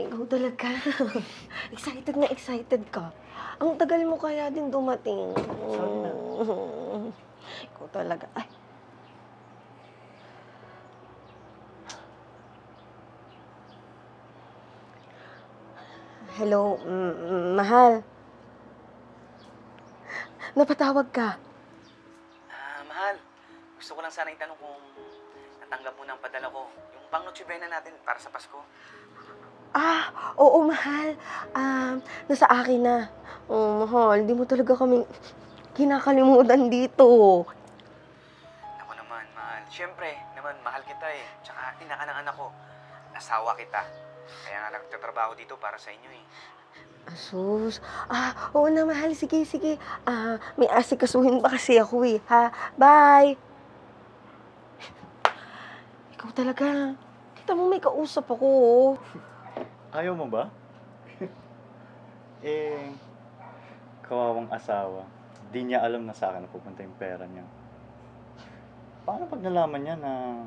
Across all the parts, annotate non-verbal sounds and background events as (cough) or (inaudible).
Ikaw talaga. (laughs) excited na excited ka. Ang tagal mo kaya din dumating. Sorry na. (laughs) Ikaw talaga. Ay. Hello, mahal. Napatawag ka. Ah, mahal. Gusto ko lang sana itanong kung natanggap mo na ang padala ko. Yung pang Noche Buena natin para sa Pasko. Ah, oo, mahal. Um, nasa akin na. Oh, mahal, di mo talaga kami kinakalimutan dito. Ako naman, mahal. Siyempre, naman, mahal kita eh. Tsaka, ina ka ng anak ko. Asawa kita. Kaya nga nagtatrabaho dito para sa inyo eh. Asus. Ah, oo na, mahal. Sige, sige. Ah, may asikasuhin pa kasi ako eh. Ha? Bye! Ikaw talaga. Kita mo may kausap ako. oh. Ayaw mo ba? (laughs) eh, kawawang asawa. Di niya alam na sa akin na pupunta yung pera niya. Paano pag nalaman niya na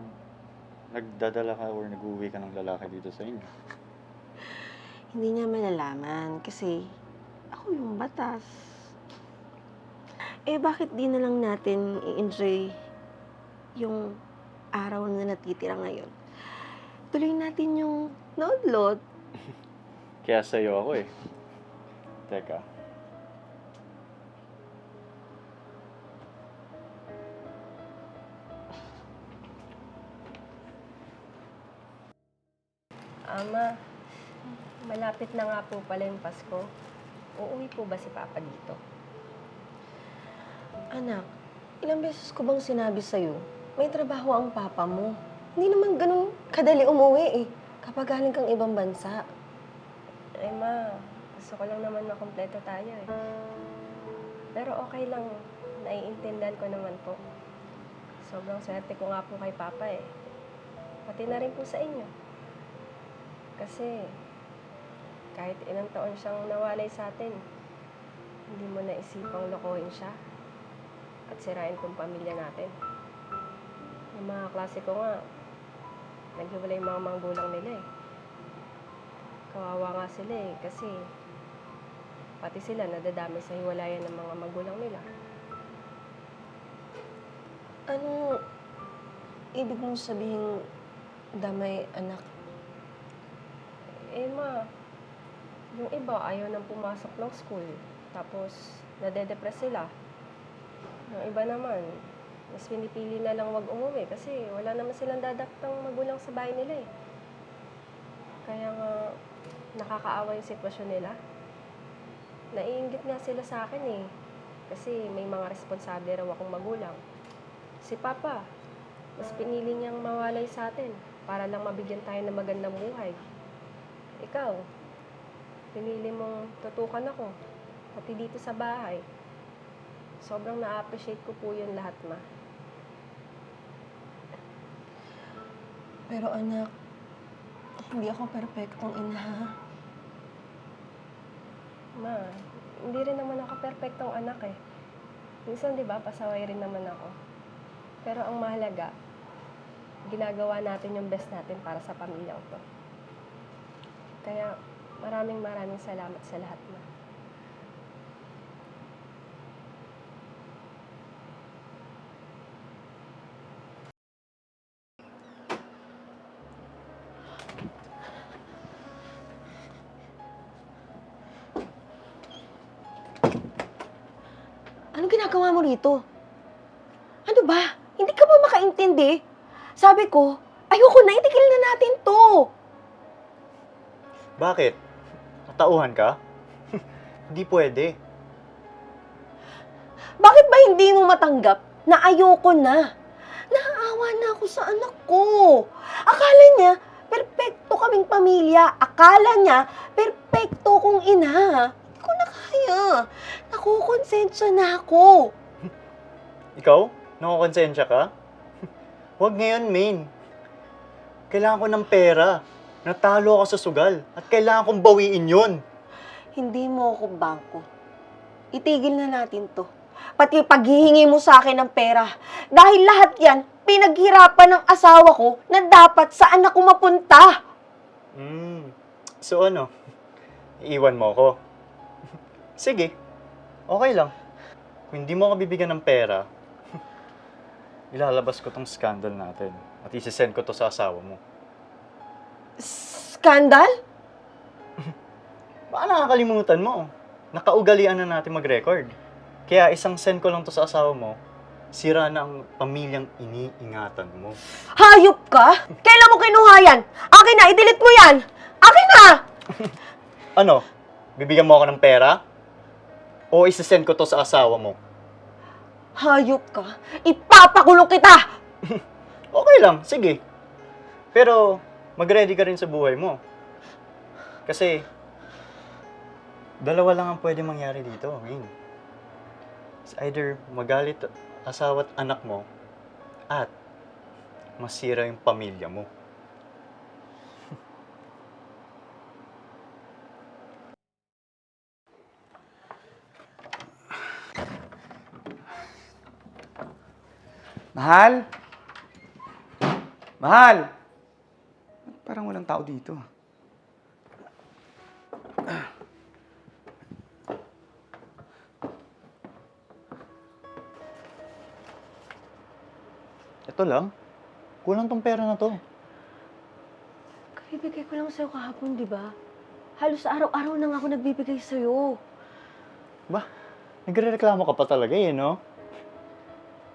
nagdadala ka or nag-uwi ka ng lalaki dito sa inyo? (laughs) Hindi niya malalaman kasi ako yung batas. Eh, bakit di na lang natin i-enjoy yung araw na natitira ngayon? Tuloy natin yung nodlot. Kaya sa'yo ako eh. Teka. Ama, malapit na nga po pala yung Pasko. Uuwi po ba si Papa dito? Anak, ilang beses ko bang sinabi sa'yo, may trabaho ang papa mo. Hindi naman ganun kadali umuwi eh, kapag galing kang ibang bansa. Ay ma, gusto ko lang naman na kompleto tayo eh. Pero okay lang, naiintindihan ko naman po. Sobrang swerte ko nga po kay Papa eh. Pati na rin po sa inyo. Kasi, kahit ilang taon siyang nawalay sa atin, hindi mo naisipang lokohin siya at sirain kong pamilya natin. Yung mga klase ko nga, naghiwalay mga magulang nila eh. Kawawa nga sila eh, kasi pati sila nadadami sa hiwalayan ng mga magulang nila. Ano ibig mong sabihin damay anak? Eh ma, yung iba ayaw nang pumasok ng school, tapos nade-depress sila. Yung iba naman, mas pinipili na lang wag umuwi kasi wala naman silang dadaktang magulang sa bahay nila eh. Kaya nga, nakakaawa yung sitwasyon nila. Naiingit nga sila sa akin eh. Kasi may mga responsable raw akong magulang. Si Papa, mas pinili niyang mawalay sa atin para lang mabigyan tayo ng magandang buhay. Ikaw, pinili mong tutukan ako, pati dito sa bahay. Sobrang na-appreciate ko po yun lahat, ma. Pero anak, hindi ako perpektong ina. Ma, hindi rin naman ako perpektong anak eh. Minsan, di ba, pasaway rin naman ako. Pero ang mahalaga, ginagawa natin yung best natin para sa pamilyang to. Kaya, maraming maraming salamat sa lahat, ma. Ginagawa mo rito? Ano ba? Hindi ka ba makaintindi? Sabi ko, ayoko na, itigil na natin to. Bakit? Natauhan ka? (laughs) Hindi pwede. Bakit ba hindi mo matanggap na ayoko na? Naaawa na ako sa anak ko. Akala niya, perpekto kaming pamilya. Akala niya, perpekto kong ina. Hindi ko na kaya. Nakukonsensya na ako. (laughs) Ikaw? Nakakonsensya ka? (laughs) Huwag ngayon, Main. Kailangan ko ng pera. Natalo ako sa sugal. At kailangan kong bawiin yun. Hindi mo ako bangko. Itigil na natin to. Pati paghihingi mo sa akin ng pera. Dahil lahat yan, pinaghirapan ng asawa ko na dapat sa anak ko mapunta. Hmm. So ano? (laughs) Iiwan mo ako? Sige. Okay lang. Kung hindi mo ako bibigyan ng pera, (laughs) ilalabas ko tong scandal natin. At isisend ko to sa asawa mo. Skandal? (laughs) Baka nakakalimutan mo. Nakaugalian na natin mag-record. Kaya isang send ko lang to sa asawa mo, sira na ang pamilyang iniingatan mo. Hayop ka? (laughs) Kailan mo kinuha yan? Akin na, i-delete mo yan! Akin na! Ano? Bibigyan mo ako ng pera? O isisend ko to sa asawa mo? Hayop ka? Ipapakulong kita! (laughs) Okay lang, sige. Pero, mag-ready ka rin sa buhay mo. Kasi, dalawa lang ang pwede mangyari dito, Wayne. It's either magalit asawa at anak mo, at masira yung pamilya mo. Mahal? Mahal? Parang walang tao dito. Ito lang. Kulang tong pera na to. Kabibigay ko lang sa'yo kahapon, di ba? Halos araw-araw nang ako nagbibigay sa'yo. Ba, nagre-reklamo ka pa talaga eh, no?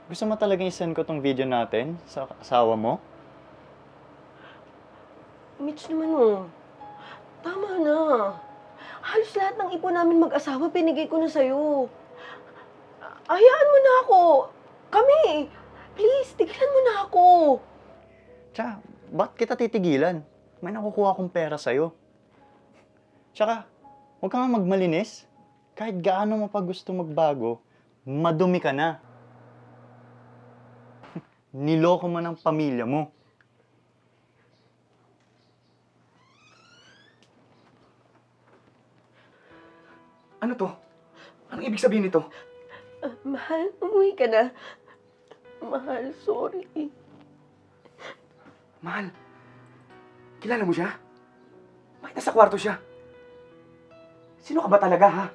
Gusto mo talaga i-send ko tong video natin sa asawa mo? Mitch naman oh. Tama na. Halos lahat ng ipon namin mag-asawa, pinigay ko na sa'yo. Hayaan mo na ako. Kami. Please, tigilan mo na ako. Tsaka, ba't kita titigilan? May nakukuha akong pera sa'yo. Tsaka, huwag ka nga magmalinis. Kahit gaano mo pa gusto magbago, madumi ka na. Niloko mo ng pamilya mo. Ano to? Anong ibig sabihin nito? Ah, mahal, umuwi ka na. Mahal, sorry. Mahal, kilala mo siya? Bakit nasa kwarto siya? Sino ka ba talaga, ha?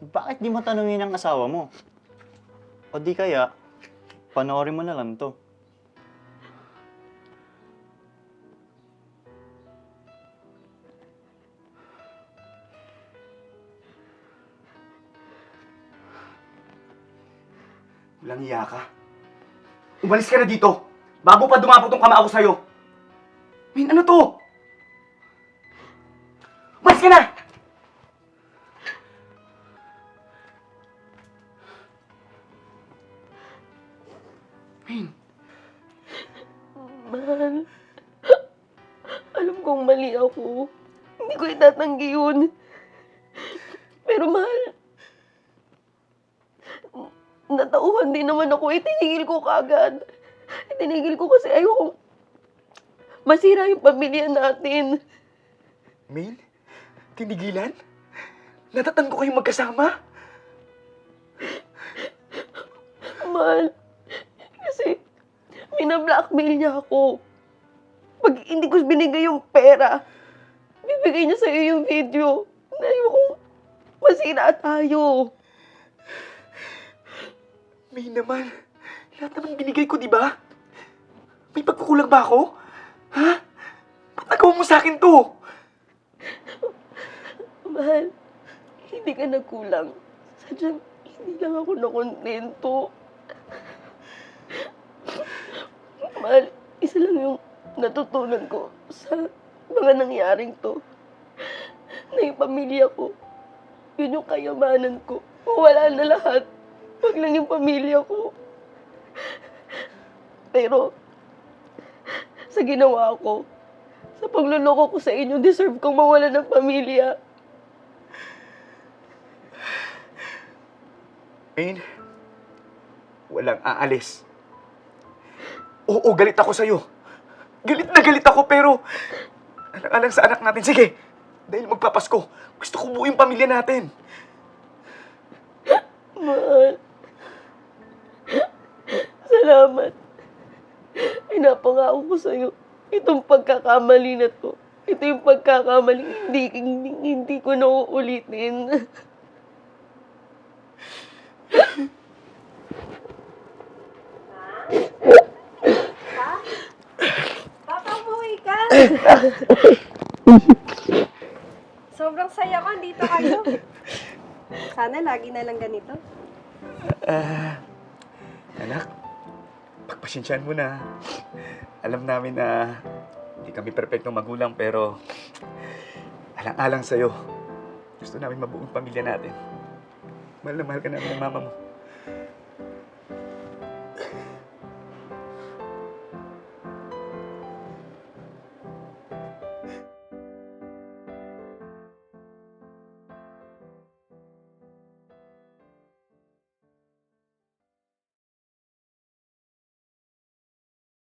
Bakit di mo tanungin ang asawa mo? O di kaya, panoorin mo na lang to. Walang iya ka. Umalis ka na dito! Bago pa dumapot tong kamao sa'yo! Min, ano to? Mahal. Alam kong mali ako. Hindi ko itatanggi yun. Pero mahal, natauhan din naman ako. Itinigil ko kagad. Itinigil ko kasi ayoko masira yung pamilya natin. Min? Tinigilan? Natatan ko kayong magkasama? Mahal, kasi minablockmail niya ako. Pag hindi ko binigay yung pera, bibigay niya sa'yo yung video. Na ayoko masira tayo. May naman. Lahat naman binigay ko, di ba? May pagkukulang ba ako? Ha? Ba't nagawa mo sa akin to? Mahal, hindi ka nagkulang. Sadyang hindi lang ako nakontento. Mahal, isa lang yung natutunan ko sa mga nangyaring to. Na yung pamilya ko, yun yung kayamanan ko. Wala na lahat. Wag lang yung pamilya ko. Pero, sa ginawa ko, sa pagluloko ko sa inyo, deserve kong mawala ng pamilya. Main, walang aalis. Oo, galit ako sa'yo. Galit na galit ako, pero alang-alang sa anak natin. Sige, dahil magpapasko, gusto ko buo yung pamilya natin. Mahal. Salamat. Pinapangako ko sa'yo, itong pagkakamali na to, Ito yung pagkakamaling hindi, hindi, hindi ko na uulitin. (laughs) Papa, umuwi ka! (laughs) Sobrang saya ko, dito kayo. Sana lagi na lang ganito. Ah, anak, pagpasensyaan mo na. Alam namin na hindi kami perpektong magulang pero alang-alang sa'yo. Gusto namin mabuong pamilya natin. Mahal na mahal ka namin ng mama mo.